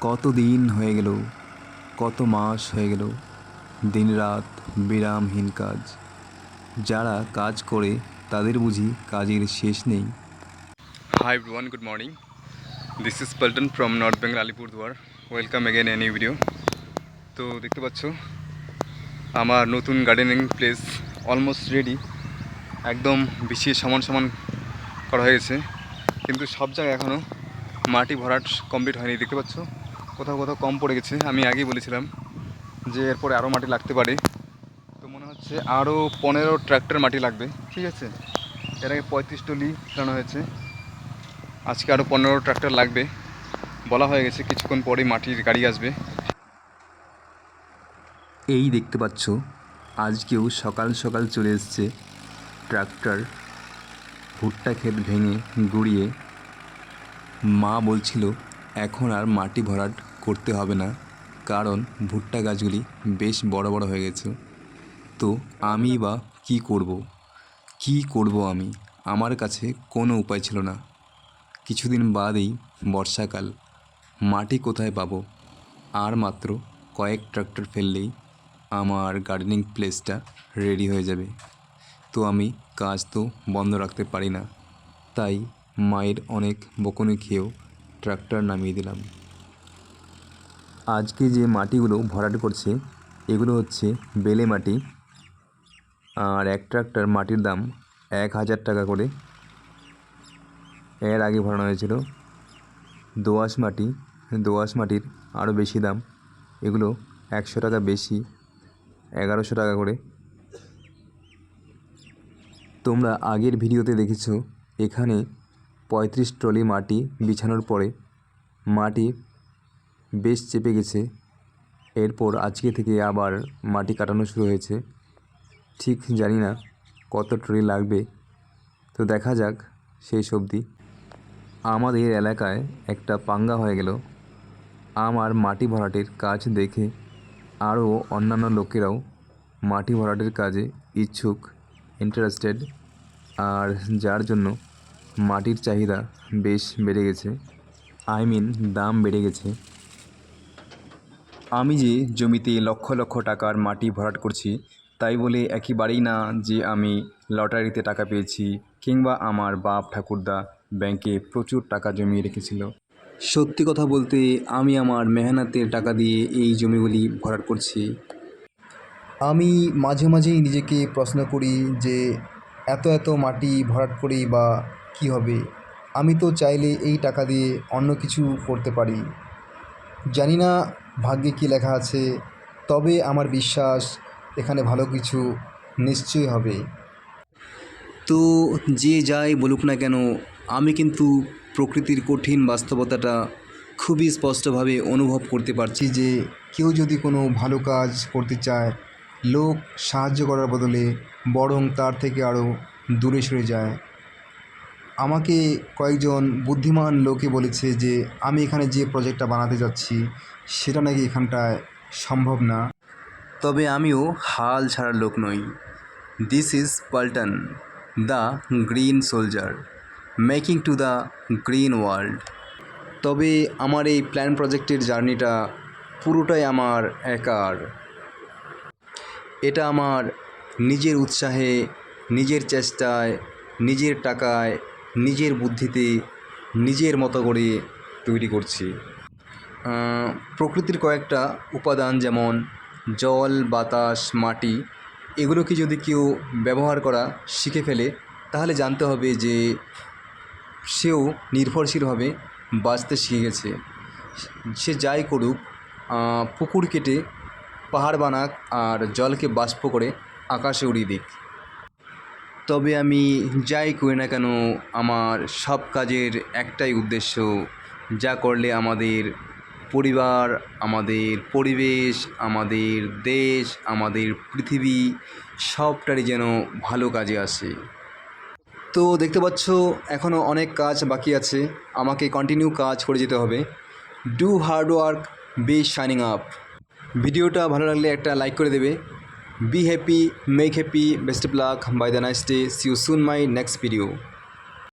কত দিন হয়ে গেল কত মাস হয়ে গেল দিনরাত বিরামহীন কাজ যারা কাজ করে তাদের বুঝি কাজের শেষ নেই everyone, good morning. This is Paltan from North Bengal Alipurduar. Welcome again in a new video. তো দেখতে পাচ্ছ আমার নতুন গার্ডেনিং প্লেস অলমোস্ট রেডি একদম বিছিয়ে সমান সমান করা হয়ে গেছে কিন্তু সব জায়গায় এখনও মাটি ভরাট কমপ্লিট হয়নি দেখতে পাচ্ছ কোথাও কোথাও কম পড়ে গেছে। আমি আগেই বলেছিলাম যে এরপরে আরও মাটি লাগতে পারে। তো মনে হচ্ছে আরও পনেরো ট্র্যাক্টর মাটি লাগবে। ঠিক আছে? এর আগে পঁয়ত্রিশ টলি ফেলানো হয়েছে। আজকে আরও পনেরো ট্র্যাক্টর লাগবে। বলা হয়ে গেছে কিছুক্ষণ পরে মাটির গাড়ি আসবে। এই দেখতে পাচ্ছ আজকেও সকাল সকাল চলে এসছে ট্রাক্টর ভুট্টা ক্ষেত ভেঙে গুড়িয়ে। মা বলছিল, এখন আর মাটি ভরাট করতে হবে না, কারণ ভুট্টা গাছগুলি বেশ বড় বড় হয়ে গেছে। তো আমি বা কি করব? কি করব আমি? আমার কাছে কোনো উপায় ছিল না। কিছুদিন বাদেই বর্ষাকাল। মাটি কোথায় পাবো? আর মাত্র কয়েক ট্রাক্টর ফেললেই আমার গার্ডেনিং প্লেসটা রেডি হয়ে যাবে। তো আমি কাজ তো বন্ধ রাখতে পারি না। তাই মায়ের অনেক বকুনি খেয়েও ট্রাক্টর নামিয়ে দিলাম। আজকে যে মাটিগুলো ভরাট করছে, এগুলো হচ্ছে বেলে মাটি। আর এক ট্রাক্টর মাটির দাম এক হাজার টাকা করে। এর আগে ভরানো হয়েছিল দোআঁশ মাটি। দোআঁশ মাটির আরও বেশি দাম। এগুলো একশো টাকা বেশি, এগারোশো টাকা করে। তোমরা আগের ভিডিওতে দেখেছ, এখানে পঁয়ত্রিশ ট্রলি মাটি বিছানোর পরে মাটি বেশ চেপে গেছে। এরপর আজকে থেকে আবার মাটি কাটানো শুরু হয়েছে। ঠিক জানি না কত ট্রলি লাগবে। তো দেখা যাক সেই সবজি আমাদের এলাকায় একটা পাঙ্গা হয়ে গেল। আমার মাটি ভরাটের কাজ দেখে আরও অন্যান্য লোকেরাও মাটি ভরাটের কাজে ইচ্ছুক ইন্টারেস্টেড আর যার জন্য মাটির চাহিদা বেশ বেড়ে গেছে। আই মিন দাম বেড়ে গেছে। আমি যে জমিতে লক্ষ লক্ষ টাকার মাটি ভরাট করছি, তাই বলে একেবারেই না যে আমি লটারিতে টাকা পেয়েছি কিংবা আমার বাপ ঠাকুরদা ব্যাংকে প্রচুর টাকা জমিয়ে রেখেছিল। সত্যি কথা বলতে আমি আমার মেহনতের টাকা দিয়ে এই জমিগুলি ভরাট করছি। আমি মাঝে মাঝেই নিজেকে প্রশ্ন করি যে এত এত মাটি ভরাট করেই বা কী হবে? আমি তো চাইলে এই টাকা দিয়ে অন্য কিছু করতে পারি। জানি না ভাগ্যে কী লেখা আছে? তবে আমার বিশ্বাস এখানে ভালো কিছু নিশ্চয়ই হবে। তো যে যাই বলুক না কেন, আমি কিন্তু প্রকৃতির কঠিন বাস্তবতাটা খুবই স্পষ্টভাবে অনুভব করতে পারছি যে কেউ যদি কোনো ভালো কাজ করতে চায়, লোক সাহায্য করার বদলে বরং তার থেকে আরও দূরে সরে যায়। আমাকে কয়েকজন বুদ্ধিমান লোকে বলেছে যে, আমি এখানে যে প্রজেক্টটা বানাতে যাচ্ছি, সেটা নাকি এখানটায় সম্ভব না। তবে আমিও হাল ছাড়ার লোক নই। This is Paltan the green soldier making to the green world তবে আমার এই প্ল্যান প্রজেক্টের জার্নিটা পুরোটাই আমার একার। এটা আমার নিজের উৎসাহে, নিজের চেষ্টায়, নিজের টাকায় নিজের বুদ্ধিতে নিজের মতো করে তৈরি করছি। প্রকৃতির কয়েকটা উপাদান যেমন জল, বাতাস, মাটি, এগুলোকে যদি কেউ ব্যবহার করা শিখে ফেলে, তাহলে জানতে হবে যে সেও নির্ভরশীলভাবে বাঁচতে শিখে গেছে। সে যাই করুক পুকুর কেটে পাহাড় বানাক আর জলকে বাষ্প করে আকাশে উড়িয়ে দিক। তবে আমি যাই করি না কেন, আমার সব কাজের একটাই উদ্দেশ্য, যা করলে আমাদের পরিবার, আমাদের পরিবেশ, আমাদের দেশ, আমাদের পৃথিবী সবটারই যেন ভালো কাজে আসে। তো দেখতে পাচ্ছ এখনও অনেক কাজ বাকি আছে। আমাকে কন্টিনিউ কাজ করে যেতে হবে। Do hard work be shining up ভিডিওটা ভালো লাগলে একটা লাইক করে দেবে। Be happy make happy best of luck bye the nice day see you soon my next video